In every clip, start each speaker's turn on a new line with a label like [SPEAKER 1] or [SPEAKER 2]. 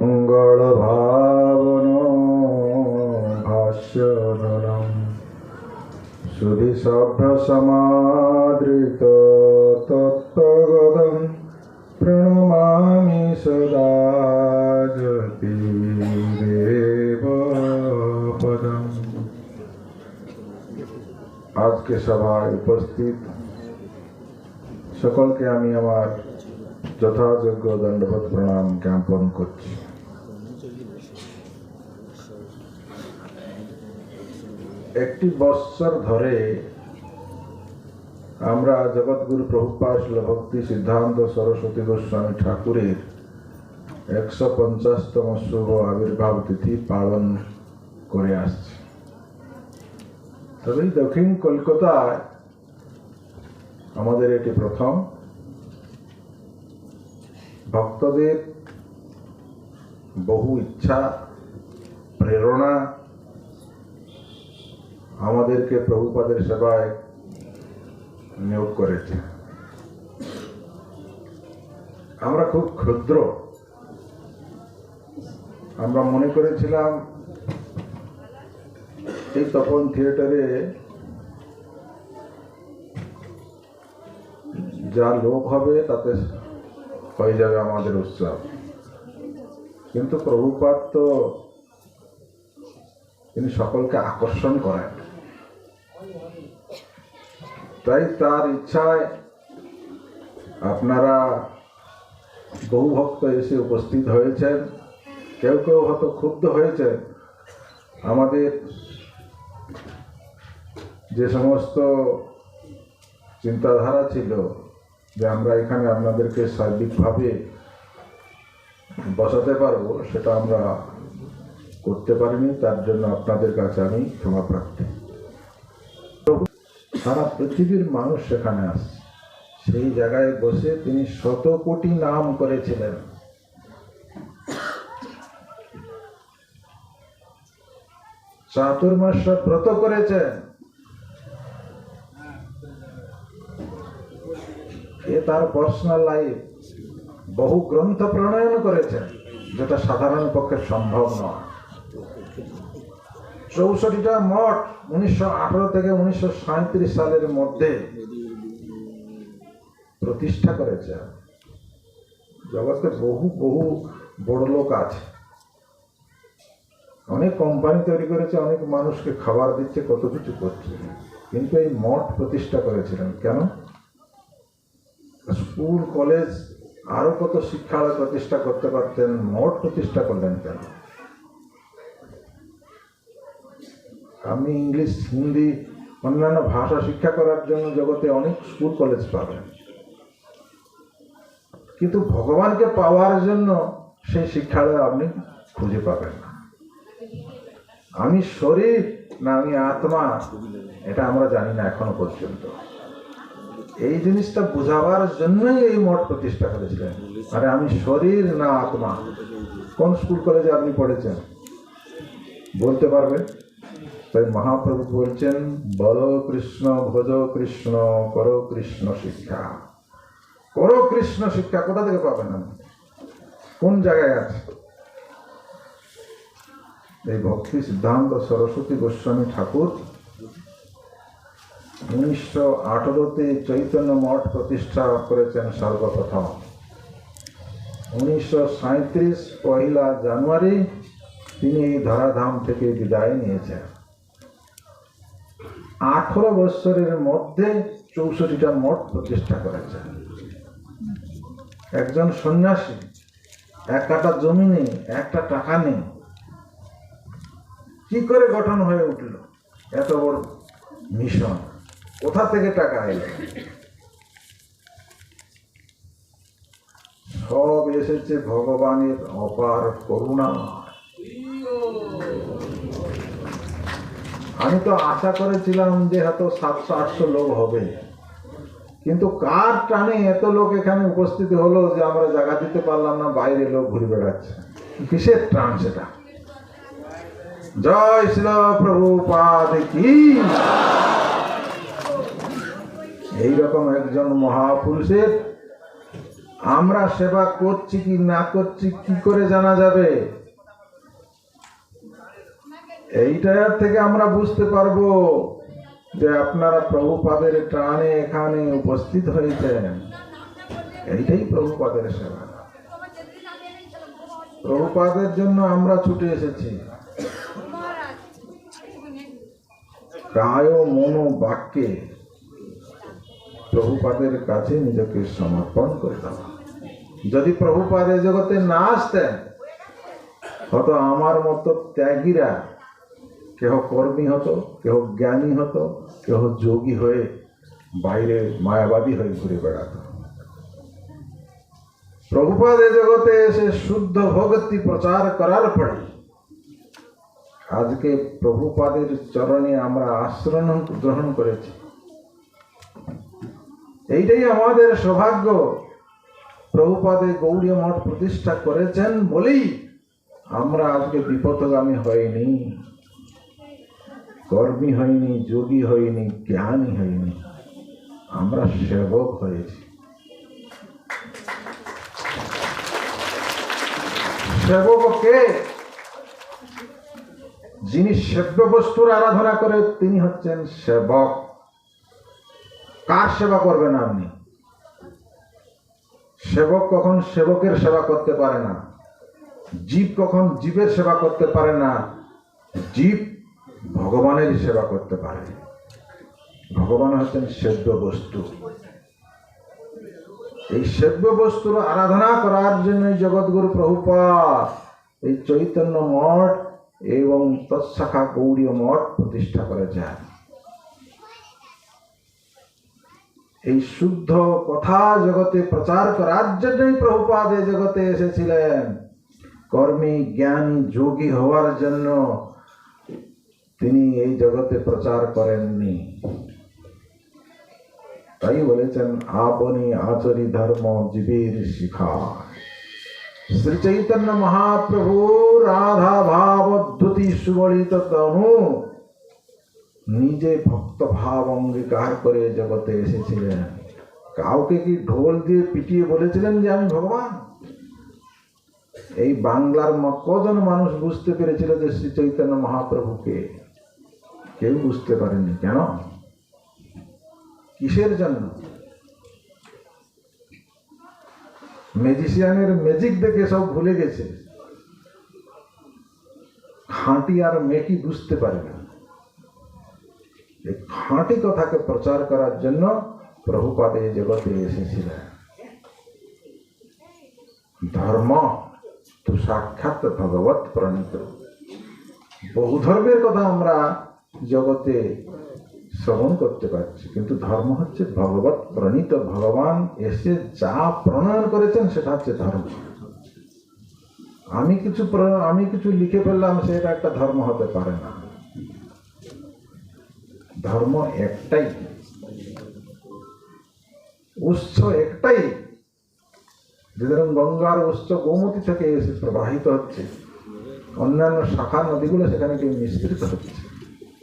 [SPEAKER 1] মঙ্গলভাবন ভাষ্যধরম সুধি সভ্য সমাদৃত তত্ত্বগদম প্রণমামি সদা জ্যোতি দেব পদম আজকে সভায় উপস্থিত সকলকে আমি আমার যথাযোগ্য দণ্ডবোধ প্রণাম জ্ঞাপন করছি একটি বৎসর ধরে আমরা জগৎগুরু প্রভুপাদ ভক্তি সিদ্ধান্ত সরস্বতী গোস্বামী ঠাকুরের একশো পঞ্চাশতম শুভ আবির্ভাব তিথি পালন করে আসছি। তবে দক্ষিণ কলকাতায় আমাদের এটি প্রথম। ভক্তদের বহু ইচ্ছা, প্রেরণা আমাদেরকে প্রভুপাদের সেবায় নিয়োগ করেছে। আমরা খুব ক্ষুদ্র। আমরা মনে করেছিলাম এই তপন থিয়েটারে যা লোক হবে, তাতে হয়ে যাবে আমাদের উৎসব। কিন্তু প্রভুপাত তো তিনি সকলকে আকর্ষণ করেন। তাই তার ইচ্ছায় আপনারা বহু ভক্ত এসে উপস্থিত হয়েছেন। কেউ কেউ হয়তো ক্ষুব্ধ হয়েছেন। আমাদের যে সমস্ত চিন্তাধারা ছিল যে আমরা এখানে আপনাদেরকে সার্বিকভাবে বসাতে পারব, সেটা আমরা করতে পারিনি। তার জন্য আপনাদের কাছে আমি ক্ষমা প্রার্থী। সারা পৃথিবীর মানুষ সেখানে আসছে সেই জায়গায় বসে তিনি শত কোটি নাম করেছিলেন। চাতুর্মাস ব্রত করেছেন। এ তার পার্সোনাল লাইফ বহু গ্রন্থ প্রণয়ন করেছেন, যেটা সাধারণ পক্ষে সম্ভব নয়। চৌষট্টিটা মঠ উনিশশো আঠারো থেকে উনিশশো সালের মধ্যে প্রতিষ্ঠা করেছে। জগতে বহু বহু বড় লোক আছে। অনেক কোম্পানি তৈরি করেছে, অনেক মানুষকে খাবার দিচ্ছে, কত কিছু করছে। কিন্তু এই মঠ প্রতিষ্ঠা করেছিলেন কেন? স্কুল, কলেজ আরও কত শিক্ষালয় প্রতিষ্ঠা করতে পারতেন, মঠ প্রতিষ্ঠা করলেন কেন? আপনি ইংলিশ, হিন্দি, অন্যান্য ভাষা শিক্ষা করার জন্য জগতে অনেক স্কুল কলেজ পাবেন কিন্তু ভগবানকে পাওয়ার জন্য সেই শিক্ষালয় আপনি খুঁজে পাবেন না। আমি শরীর না আমি আত্মা, এটা আমরা জানি না এখনও পর্যন্ত। এই জিনিসটা বোঝাবার জন্যই এই মঠ প্রতিষ্ঠা করেছিলেন। আরে আমি শরীর না আত্মা। কোন স্কুল কলেজে আপনি পড়েছেন? বলতে পারবেন? তাই মহাপ্রভু বলছেন, বল কৃষ্ণ, ভজ কৃষ্ণ, করো কৃষ্ণ শিক্ষা। করো কৃষ্ণ শিক্ষা, কোথা থেকে পাবেন আপনি? কোন জায়গায় আছে? এই ভক্তি সিদ্ধান্ত সরস্বতী গোস্বামী ঠাকুর উনিশশো আঠারোতে চৈতন্য মঠ প্রতিষ্ঠা করেছেন সর্বপ্রথম। উনিশশো সাঁত্রিশ পহিলা জানুয়ারি তিনি এই ধরাধাম থেকে বিদায় নিয়েছেন। আঠারো বৎসরের মধ্যে চৌষট্টিটা মঠ প্রতিষ্ঠা করেছেন একজন সন্ন্যাসী, এক কাটা জমি নেই, একটা টাকা নেই। কি করে গঠন হয়ে উঠল? এত বড় মিশন। কোথা থেকে টাকা এলো? সব এসেছে ভগবানের অপার করুণা আমি তো আশা করেছিলাম যে হয়তো সাতশো, আটশো লোক হবে। কিন্তু কার টানে এত লোক এখানে উপস্থিত হলো যে আমরা জায়গা দিতে পারলাম না, বাইরে লোক ঘুরে বেড়াচ্ছে? কিসের টান সেটা? জয় শিল প্রভুপাদ কি? এইরকম একজন মহাপুরুষের আমরা সেবা করছি কি না করছি, কি করে জানা যাবে? এইটার থেকে আমরা বুঝতে পারব যে আপনারা প্রভুপাদের টানে এখানে উপস্থিত হয়েছেন। এইটাই প্রভুপাদের সেবা। প্রভুপাদের জন্য আমরা ছুটে এসেছি। কায় মন বাক্যে প্রভুপাদের কাছে নিজেকে সমর্পণ করে যদি প্রভুপাদ এ জগতে না আসতেন, হয়তো আমার মতো ত্যাগীরা কেহ কর্মী হতো, কেহ জ্ঞানী হতো, কেহ যোগী হয়ে বাইরে মায়াবাদী হয়ে ঘুরে বেড়াতো। প্রভুপাদ জগতে এসে শুদ্ধ ভক্তি প্রচার করার পরে আজকে প্রভুপাদের চরণে আমরা আশ্রয় গ্রহণ করেছি। এইটাই আমাদের সৌভাগ্য। প্রভুপাদে গৌরী মঠ প্রতিষ্ঠা করেছেন বলেই আমরা আজকে বিপদগামী হইনি কর্মী হয়নি, যোগী হয়নি, জ্ঞানী হয়নি, আমরা সেবক হয়েছি। সেবক কে? যিনি সেব্য বস্তুর আরাধনা করে, তিনি হচ্ছেন সেবক। কার সেবা করবেন আপনি? সেবক কখন সেবকের সেবা করতে পারে না। জীব কখন জীবের সেবা করতে পারে না। জীব ভগবানের সেবা করতে পারে। ভগবান হচ্ছেন সেব্য বস্তু। এই সেব্য বস্তুর আরাধনা করার জন্য জগৎগুরু প্রভুপাদ, এই চৈতন্য মঠ এবং তৎশাখা গৌরীয় মঠ প্রতিষ্ঠা করেছেন এই শুদ্ধ কথা জগতে প্রচার করার জন্যই প্রভুপাদ এই জগতে এসেছিলেন। কর্মী, জ্ঞান, যোগী হওয়ার জন্য তিনি এই জগতে প্রচার করেননি। তাই বলেছেন, আপনি আচরি ধর্ম জীবের শিখা শ্রী চৈতন্য মহাপ্রভু রাধা ভাব দ্যুতি সুবলিত তনু নিজে ভক্ত ভাব অঙ্গীকার করে জগতে এসেছিলেন। কাউকে কি ঢোল দিয়ে পিটিয়ে বলেছিলেন যে আমি ভগবান? এই বাংলার কজন মানুষ বুঝতে পেরেছিল যে শ্রী চৈতন্য মহাপ্রভুকে? কেউ বুঝতে পারেনি কেন? কিসের জন্য? ম্যাজিশিয়ানের ম্যাজিক দেখে সব ভুলে গেছে। খাঁটি আর মেকি বুঝতে পারে না। খাঁটি কথাকে প্রচার করার জন্য প্রভুপাদ এই জগতে এসেছিলেন। ধর্ম তো সাক্ষাৎ ভগবত প্রণীত। বহু ধর্মের কথা আমরা জগতে শ্রবণ করতে পারছি, কিন্তু ধর্ম হচ্ছে ভগবত প্রণীত, ভগবান এসে যা প্রণয়ন করেছেন সেটা হচ্ছে ধর্ম। আমি কিছু আমি কিছু লিখে ফেললাম, সেটা একটা ধর্ম হতে পারে না। ধর্ম একটাই। উৎস একটাই। যেরকম গঙ্গার উৎস গোমতী থেকে এসে প্রবাহিত হচ্ছে, অন্যান্য শাখা নদীগুলো সেখানে কেউ মিশ্রিত হচ্ছে।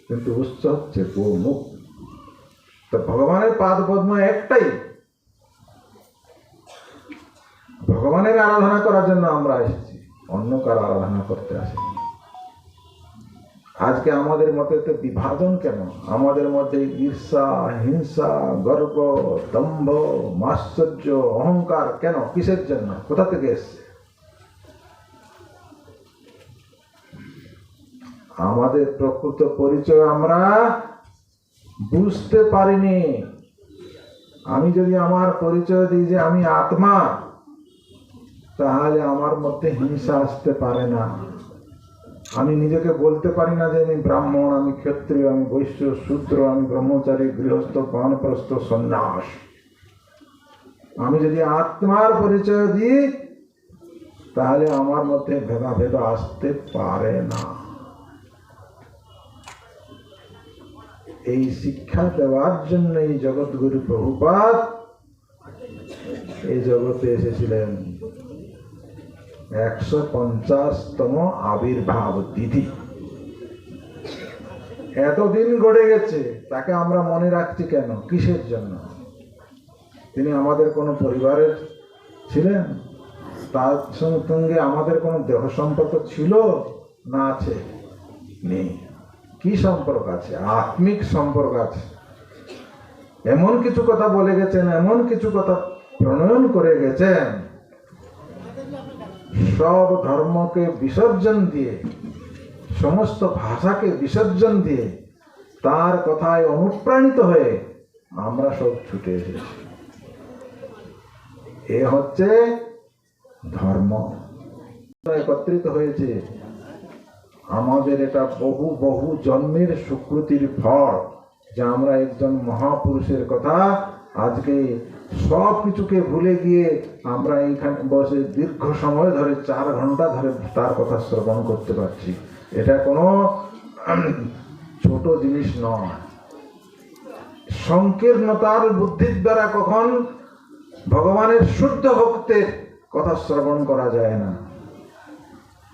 [SPEAKER 1] কিন্তু উৎস হচ্ছে গোমুখ। তো ভগবানের পাদ পদ্ম একটাই। ভগবানের আরাধনা করার জন্য আমরা এসেছি। অন্য কার আরাধনা করতে আসিনি। আজকে আমাদের মতে তো বিভাজন কেন? আমাদের মধ্যে ঈর্ষা, হিংসা, গর্ব, দম্ভ মাশ্চর্য অহংকার কেন? কিসের জন্য? কোথা থেকে এসছে? আমাদের প্রকৃত পরিচয় আমরা বুঝতে পারিনি। আমি যদি আমার পরিচয় দিই যে আমি আত্মা, তাহলে আমার মধ্যে হিংসা আসতে পারে না। আমি নিজেকে বলতে পারি না যে আমি ব্রাহ্মণ, আমি ক্ষত্রিয়, আমি বৈশ্য, শূদ্র, আমি ব্রহ্মচারী, গৃহস্থ, বানপ্রস্থ, সন্ন্যাস। আমি যদি আত্মার পরিচয় দিই, তাহলে আমার মধ্যে ভেদাভেদ আসতে পারে না। এই শিক্ষা দেওয়ার জন্য এই জগৎগুরু প্রভুপাদ এই জগতে এসেছিলেন। একশো পঞ্চাশতম আবির্ভাব তিথি। এতদিন গড়ে গেছে, তাকে আমরা মনে রাখছি কেন? কিসের জন্য? তিনি আমাদের কোনো পরিবারের ছিলেন? তার সঙ্গে আমাদের কোনো দেহ সম্পর্ক ছিল না আছে? নেই। কি সম্পর্ক আছে? আত্মিক সম্পর্ক আছে। এমন কিছু কথা বলে গেছেন, এমন কিছু কথা প্রণয়ন করে গেছেন। সব ধর্মকে বিসর্জন দিয়ে, সমস্ত ভাষাকে বিসর্জন দিয়ে তার কথায় অনুপ্রাণিত হয়ে আমরা সব ছুটে এসেছি। এ হচ্ছে ধর্ম। একত্রিত হয়েছে। আমাদের এটা বহু বহু জন্মের সুকৃতির ফল যে আমরা একজন মহাপুরুষের কথা আজকে সব কিছুকে ভুলে গিয়ে আমরা এইখানে বসে দীর্ঘ সময় ধরে চার ঘণ্টা ধরে তার কথা শ্রবণ করতে পারছি। এটা কোনো ছোট জিনিস নয়। সংকীর্ণতার বুদ্ধির দ্বারা কখন ভগবানের শুদ্ধ ভক্তের কথা শ্রবণ করা যায় না।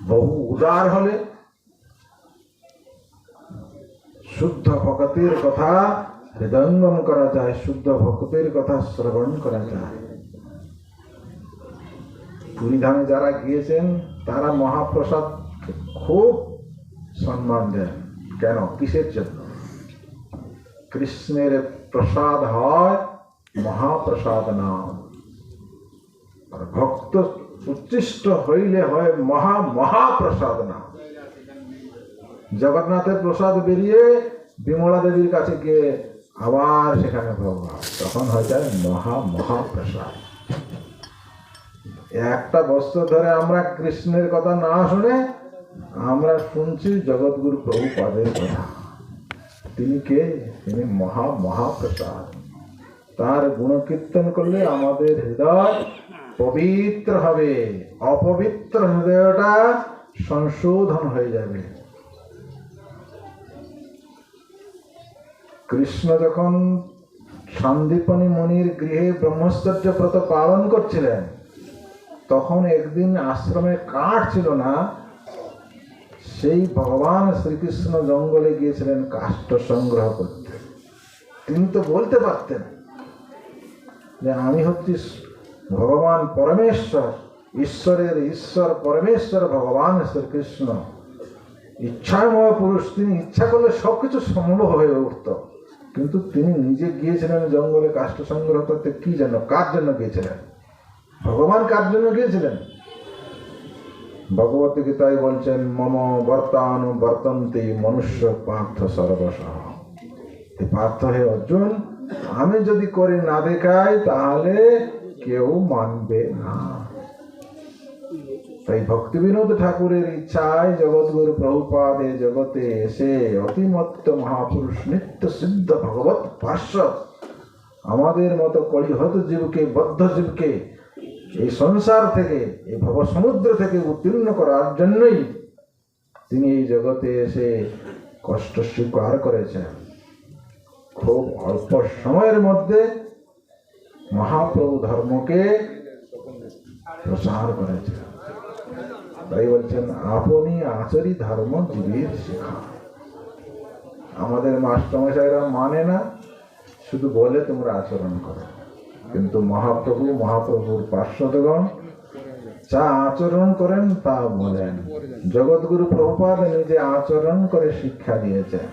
[SPEAKER 1] বহু উদার হলে শুদ্ধ ভক্তের কথা হৃদয়ঙ্গম করা যায়, শুদ্ধ ভক্তের কথা শ্রবণ করা যায়। পুরীধামে যারা গিয়েছেন, তারা মহাপ্রসাদ খুব সম্মান দেন। কেন? কিসের জন্য? কৃষ্ণের প্রসাদ হয় মহাপ্রসাদ নাম। ভক্ত উচ্ছিষ্ট হইলে হয় মহা মহাপ্রসাদ নাম। জগন্নাথের প্রসাদ বেরিয়ে বিমলা দেবীর কাছে গিয়ে আবার সেখানে ভগবান। তখন হয়ে যায় মহা মহাপ্রসাদ। একটা বস্ত্র ধরে আমরা কৃষ্ণের কথা না শুনে আমরা শুনছি জগৎগুরু প্রভুপাদের কথা। তিনি কে? তিনি মহা মহাপ্রসাদ। তার গুণকীর্তন করলে আমাদের হৃদয় পবিত্র হবে। অপবিত্র হৃদয়টা সংশোধন হয়ে যাবে। কৃষ্ণ যখন সন্দীপনী মুনির গৃহে ব্রহ্মচর্য ব্রত পালন করছিলেন, তখন একদিন আশ্রমে কাঠ ছিল না, সেই ভগবান শ্রীকৃষ্ণ জঙ্গলে গিয়েছিলেন কাষ্ঠ সংগ্রহ করতে। তিনি তো বলতে পারতেন যে আমি হচ্ছি ভগবান পরমেশ্বর, ঈশ্বরের ঈশ্বর পরমেশ্বর ভগবান শ্রীকৃষ্ণ। ইচ্ছাময় পুরুষ, তিনি ইচ্ছা করলে সবকিছু সম্ভব হয়ে উঠত। কিন্তু তিনি নিজে গিয়েছিলেন জঙ্গলে কাষ্ঠ সংগ্রহ করতে, কি জন্য, কার জন্য গিয়েছিলেন? ভগবান কার জন্য গিয়েছিলেন? ভগবত গীতায় বলছেন, মম বর্তানু বর্তন্তে মনুষ্য পার্থ সর্বস পার্থ হে অর্জুন, আমি যদি করে না দেখাই তাহলে কেউ মানবে না। তাই ভক্তি বিনোদ ঠাকুরের ইচ্ছায় জগৎগুরু প্রভুপাদ এ জগতে এসে অতিমত্ত মহাপুরুষ নিত্য সিদ্ধ ভগবত পার্শ্বদ। আমাদের মতো কলিহত জীবকে, বদ্ধ জীবকে এই সংসার থেকে, এই ভব সমুদ্র থেকে উত্তীর্ণ করার জন্যই তিনি এই জগতে এসে কষ্ট স্বীকার করেছেন। খুব অল্প সময়ের মধ্যে মহাপ্রভু ধর্মকে প্রসার করেছেন। তাই বলছেন, আপনি আচরি ধর্ম জীবের শিখা আমাদের মাস্টারমশাইরা মানে না, শুধু বলে তোমরা আচরণ করো। কিন্তু মহাপ্রভু, মহাপ্রভুর পার্শ্বদগণ যা আচরণ করেন তা বলেন। জগৎগুরু প্রভুপাদ নিজে আচরণ করে শিক্ষা দিয়েছেন।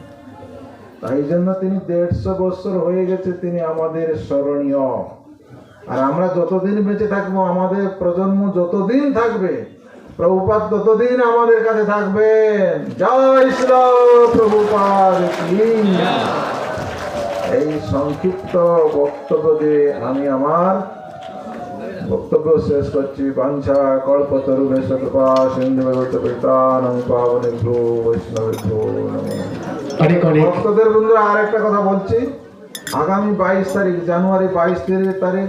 [SPEAKER 1] তাই জন্য তিনি দেড়শো বছর হয়ে গেছে তিনি আমাদের স্মরণীয়। আর আমরা যতদিন বেঁচে থাকব, আমাদের প্রজন্ম যতদিন থাকবে প্রভুপাদ ততদিন আমাদের কাছে থাকবেন। জয় শ্রী প্রভুপাদ এই সংক্ষিপ্ত বক্তব্য দিয়ে আমি আমার বক্তব্য শেষ করছি। বাঞ্ছা কল্পতরু বেশকৃপা সিন্ধু পিতানং পাবনে ভ্রু বৈষ্ণবে ভক্তদের বন্ধুরা আর একটা কথা বলছি। আগামী বাইশ তারিখ জানুয়ারি বাইশ তারিখ